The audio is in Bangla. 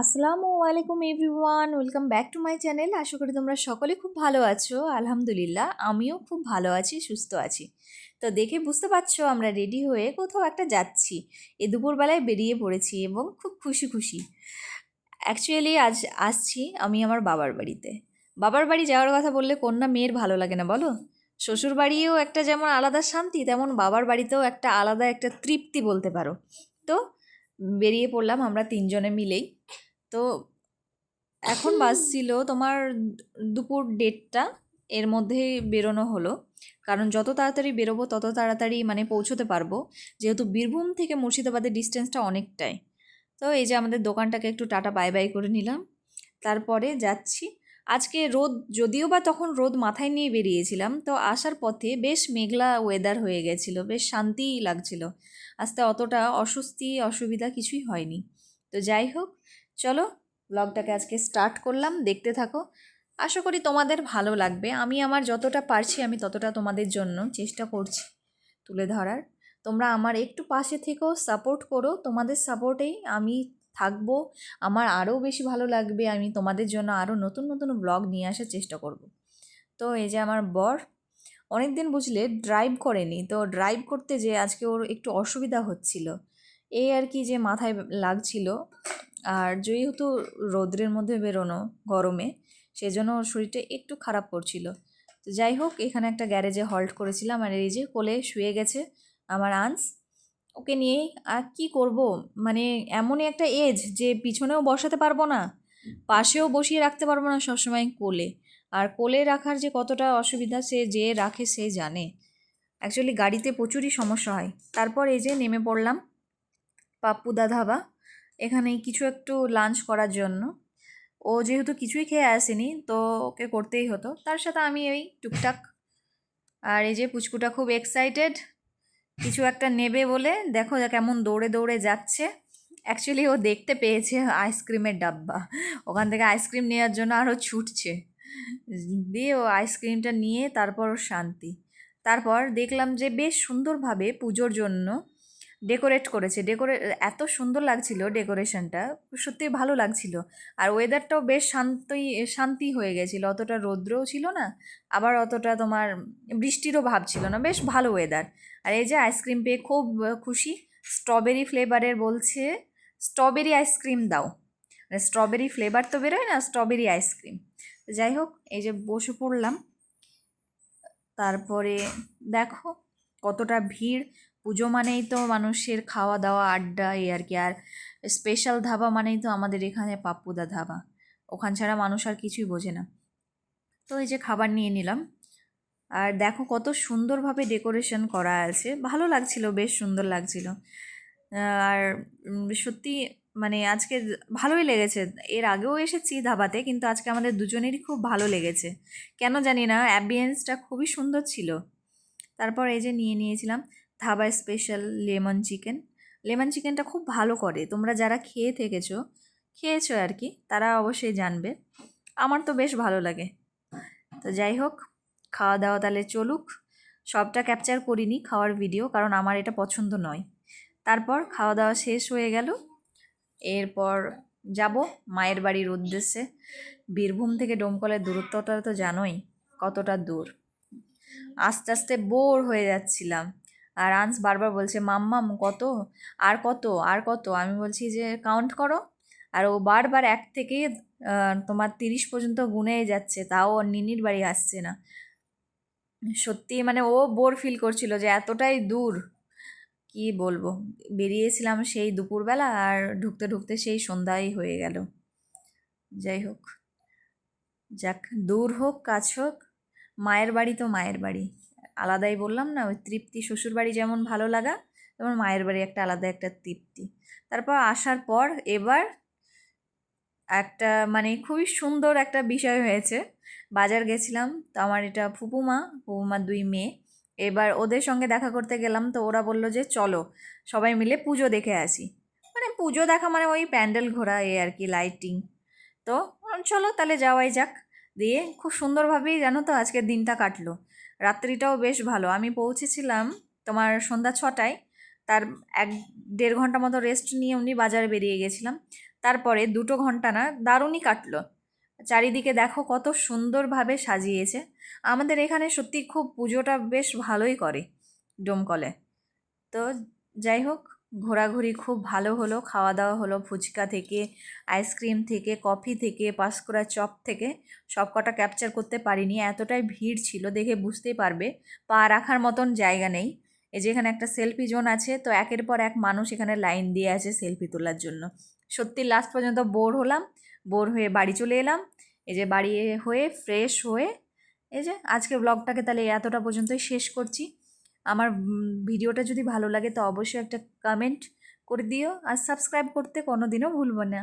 আসসালামু আলাইকুম everyone, welcome back to my channel. আশা করি তোমরা সকলে খুব ভালো আছো। আলহামদুলিল্লাহ, আমিও খুব ভালো আছি, সুস্থ আছি। তো দেখে বুঝতে পারছ, আমরা রেডি হয়ে কোথাও একটা যাচ্ছি। এ দুপুরবেলায় বেরিয়ে পড়েছি এবং খুব খুশি খুশি। অ্যাকচুয়ালি আজ আসছি আমি আমার বাবার বাড়িতে। বাবার বাড়ি যাওয়ার কথা বললে কন্যা মেয়ের ভালো লাগে না, বলো? শ্বশুর বাড়িও একটা যেমন আলাদা শান্তি, তেমন বাবার বাড়িতেও একটা আলাদা একটা তৃপ্তি বলতে পারো। তো বেরিয়ে পড়লাম আমরা তিনজনে মিলেই। তো এখন বাজছিল তোমার দুপুর দেড়টা এর মধ্যে বেরোনো হলো। কারণ যত তাড়াতাড়ি বেরোবো তত তাড়াতাড়ি মানে পৌঁছতে পারব। যেহেতু বীরভূম থেকে মুর্শিদাবাদের ডিস্টেন্সটা অনেকটাই। তো এই যে আমাদের দোকানটাকে একটু টাটা বাই বাই করে নিলাম। তারপরে যাচ্ছি। আজকে রোদ যদিও বা তখন রোদ মাথায় নিয়ে বেরিয়েছিলাম তো আসার পথে বেশ মেঘলা ওয়েদার হয়ে গেছিল বেশ শান্তিই লাগছিল। আস্তে অতটা অস্বস্তি অসুবিধা কিছুই হয়নি। তো যাই হোক চলো ব্লগটাকে আজকে স্টার্ট করলাম, দেখতে থাকো। আশা করি তোমাদের ভালো লাগবে। আমি আমার যতটা পারছি, আমি ততটা তোমাদের জন্য চেষ্টা করছি তুলে ধরার। তোমরা আমার একটু পাশে থেকেও সাপোর্ট করো। তোমাদের সাপোর্টেই আমি থাকব। আমার আরও বেশি ভালো লাগবে। আমি তোমাদের জন্য আরও নতুন নতুন ব্লগ নিয়ে আসার চেষ্টা করব। তো এই যে আমার বর অনেক দিন বুঝলে ড্রাইভ করেনি। তো ড্রাইভ করতে যে আজকে ওর একটু অসুবিধা হচ্ছিল। এই আর কি যে মাথায় লাগছিল। আর যেহেতু রৌদ্রের মধ্যে বেরোনো গরমে, সেজন্য ওর শরীরটা একটু খারাপ করছিল। তো যাই হোক, এখানে একটা গ্যারেজে হল্ট করেছিলাম আর এই যে কোলে শুয়ে গেছে আমার আন্স। ওকে নিয়ে আর কি করব? মানে এমনই একটা এজ যে পিছনেও বসাতে পারব না, পাশেও বসিয়ে রাখতে পারব না সবসময় কোলে। আর কোলে রাখার যে কতটা অসুবিধা সে যে রাখে সে জানে। অ্যাকচুয়ালি গাড়িতে প্রচুরই সমস্যা হয়। তারপর এই যে নেমে পড়লাম পাপ্পুদা ধাবা এখানে কিছু একটু লাঞ্চ করার জন্য। ও যেহেতু কিছুই খেয়ে আসেনি, তো ওকে করতেই হতো। তার সাথে আমি ওই টুকটাক আর এই যে পুচকুটা খুব এক্সাইটেড কিছু একটা নেবে বলে দেখো কেমন দৌড়ে দৌড়ে যাচ্ছে। অ্যাকচুয়ালি ও দেখতে পেয়েছে আইসক্রিমের ডাব্বা। ওখান থেকে আইসক্রিম নেওয়ার জন্য আরও ছুটছে। দিয়ে ও আইসক্রিমটা নিয়ে তারপর শান্তি। তারপর দেখলাম যে বেশ সুন্দরভাবে পুজোর জন্য ডেকোরেট করেছে। ডেকোরে, এত সুন্দর লাগছিল ডেকোরেশনটা। সত্যি ভালো লাগছিল। আর ওয়েদারটাও বেশ শান্তই, শান্তি হয়ে গেছিল। অতটা রৌদ্রও ছিল না, আবার অতটা তোমার বৃষ্টিরও ভাব ছিল না। বেশ ভালো ওয়েদার। আর এই যে আইসক্রিম পেয়ে খুব খুশি। স্ট্রবেরি ফ্লেভারের বলছে স্ট্রবেরি আইসক্রিম দাও। মানে স্ট্রবেরি ফ্লেভার তো বেরোয় না স্ট্রবেরি আইসক্রিম যাই হোক, এই যে বসে পড়লাম। তারপরে দেখো কতটা ভিড়। পুজো মানেই তো মানুষের খাওয়া দাওয়া আড্ডা এই আর কি। আর স্পেশাল ধাবা মানেই তো আমাদের এখানে পাপ্পুদা ধাবা। ওখান ছাড়া মানুষ আর কিছুই বোঝে না। তো এই যে খাবার নিয়ে নিলাম। আর দেখো কত সুন্দরভাবে ডেকোরেশন করা আছে। ভালো লাগছিল, বেশ সুন্দর লাগছিল। আর সত্যি মানে আজকে ভালোই লেগেছে। এর আগেও এসেছি ধাবাতে, কিন্তু আজকে আমাদের দুজনেরই খুব ভালো লেগেছে। কেন জানি না অ্যাম্বিয়েন্সটা খুবই সুন্দর ছিল। তারপর এই যে নিয়ে নিয়েছিলাম। Dhaba special lemon chicken lemon চিকেনটা খুব ভালো করে। তোমরা যারা খেয়ে থেকেছো, খেয়েছো আর কি, তারা অবশ্যই জানবে। আমার তো বেশ ভালো লাগে। তো যাই হোক, খাওয়া দাওয়া তাহলে চলুক। সবটা ক্যাপচার করিনি খাওয়ার ভিডিও কারণ আমার এটা পছন্দ নয়। তারপর খাওয়া দাওয়া শেষ হয়ে গেল। এরপর যাব মায়ের বাড়ির উদ্দেশ্যে। বীরভূম থেকে ডোমকলের দূরত্বটা তো জানোই, কতটা দূর। আস্তে আস্তে বোর হয়ে যাচ্ছিলাম। আর আন্স বারবার বলছে মাম্মাম কত? আর কত? আর কত? আমি বলছি যে, কাউন্ট করো। আর ও বারবার এক থেকে তোমার তিরিশ পর্যন্ত গুনে যাচ্ছে, তাও নিনির বাড়ি আসছে না। সত্যি মানে ও বোর ফিল করছিল যে, এতটাই দূর, কি বলব? বেরিয়েছিলাম সেই দুপুরবেলা আর ঢুকতে ঢুকতে সেই সন্ধ্যাই হয়ে গেল। যাই হোক, যাক, দূর হোক কাজ হোক, মায়ের বাড়ি তো মায়ের বাড়ি। আলাদাই বললাম না, ওই তৃপ্তি শ্বশুর বাড়ি যেমন ভালো লাগা তেমন মায়ের বাড়ি একটা আলাদা একটা তৃপ্তি। তারপর আসার পর এবার একটা মানে খুবই সুন্দর একটা বিষয় হয়েছে। বাজার গেছিলাম, তো আমার এটা ফুপুমা, ফুপুমার দুই মেয়ে। এবার ওদের সঙ্গে দেখা করতে গেলাম, তো ওরা বলল যে চলো, সবাই মিলে পুজো দেখে আসি। মানে পুজো দেখা মানে ওই প্যান্ডেল ঘোরা এ আর কি লাইটিং তো, চলো তাহলে যাওয়াই যাক। দিয়ে খুব সুন্দরভাবেই জানো তো আজকের দিনটা কাটলো। রাত্রিটাও বেশ ভালো। আমি পৌঁছেছিলাম তোমার সন্ধ্যা ছটায়। তার এক দেড় ঘণ্টা মতো রেস্ট নিয়ে উনি বাজারে বেরিয়ে গেছিলাম। তারপরে দুটো ঘণ্টা না দারুণই কাটলো। চারিদিকে দেখো কত সুন্দরভাবে সাজিয়েছে। আমাদের এখানে সত্যি খুব পুজোটা বেশ ভালোই করে ডোমকলে। তো যাই হোক ঘোরাঘুরি খুব ভালো হলো খাওয়া দাওয়া হলো, ফুচকা থেকে, আইসক্রিম থেকে, কফি থেকে, পাঁশকুড়া চপ থেকে সব কটা ক্যাপচার করতে পারিনি। এতটাই ভিড় ছিল দেখে বুঝতেই পারবে, পা রাখার মতন জায়গা নেই। এই যে এখানে একটা সেলফি জোন আছে, তো একের পর এক মানুষ এখানে লাইন দিয়ে আছে সেলফি তোলার জন্য। সত্যি লাস্ট পর্যন্ত বোর হলাম বোর হয়ে বাড়ি চলে এলাম। এই যে বাড়ি হয়ে ফ্রেশ হয়ে, এই যে আজকে ব্লগটাকে তাহলে এতটা পর্যন্তই শেষ করছি। আমার ভিডিওটা যদি ভালো লাগে তো অবশ্যই একটা কমেন্ট করে দিও আর সাবস্ক্রাইব করতে কোনো দিনও ভুলবো না।